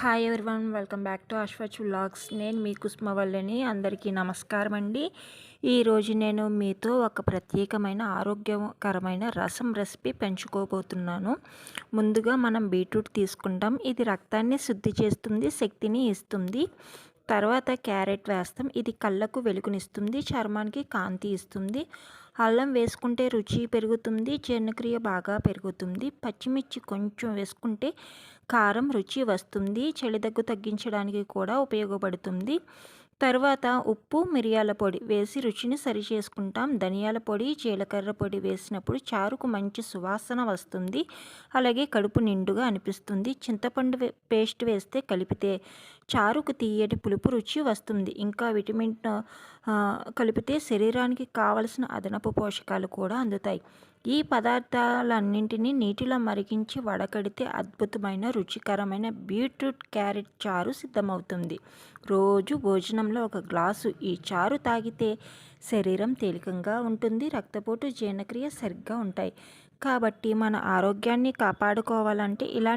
Hi everyone welcome back to అశ్వచ్ vlogs నేను మీ కుస్మవల్లిని అందరికీ నమస్కారం అండి. ఈరోజు నేను మీతో ఒక ప్రత్యేకమైన ఆరోగ్యకరమైన రసం రెసిపీ పెంచుకోబోతున్నాను. ముందుగా మనం బీట్రూట్ తీసుకుంటాం. ఇది రక్తాన్ని శుద్ధి చేస్తుంది శక్తిని ఇస్తుంది. తర్వాత క్యారెట్ వేస్తాం. ఇది కళ్ళకు వెలుగునిస్తుంది చర్మానికి కాంతి ఇస్తుంది. అల్లం వేసుకుంటే రుచి పెరుగుతుంది జీర్ణక్రియ బాగా పెరుగుతుంది. పచ్చిమిర్చి కొంచెం వేసుకుంటే కారం రుచి వస్తుంది. చలిదగ్గు తగ్గించడానికి కూడా ఉపయోగపడుతుంది. తర్వాత ఉప్పు మిరియాల పొడి వేసి రుచిని సరి చేసుకుంటాం ధనియాల పొడి జీలకర్ర పొడి వేసినప్పుడు చారుకు మంచి సువాసన వస్తుంది. అలాగే కడుపు నిండుగా అనిపిస్తుంది. చింతపండు పేస్ట్ వేస్తే కలిపితే చారుకు తీయటి పులుపు రుచి వస్తుంది. ఇంకా విటమిన్ కలిపితే శరీరానికి కావలసిన అదనపు పోషకాలు కూడా అందుతాయి. ఈ పదార్థాలన్నింటినీ నీటిలో మరిగించి వడకడితే అద్భుతమైన రుచికరమైన బీట్రూట్ క్యారెట్ చారు సిద్ధమవుతుంది. రోజు భోజనంలో ఒక గ్లాసు ఈ చారు తాగితే శరీరం తేలికంగా ఉంటుంది రక్తపోటు జీర్ణక్రియ సరిగ్గా ఉంటాయి. కాబట్టి మన ఆరోగ్యాన్ని కాపాడుకోవాలంటే ఇలాంటి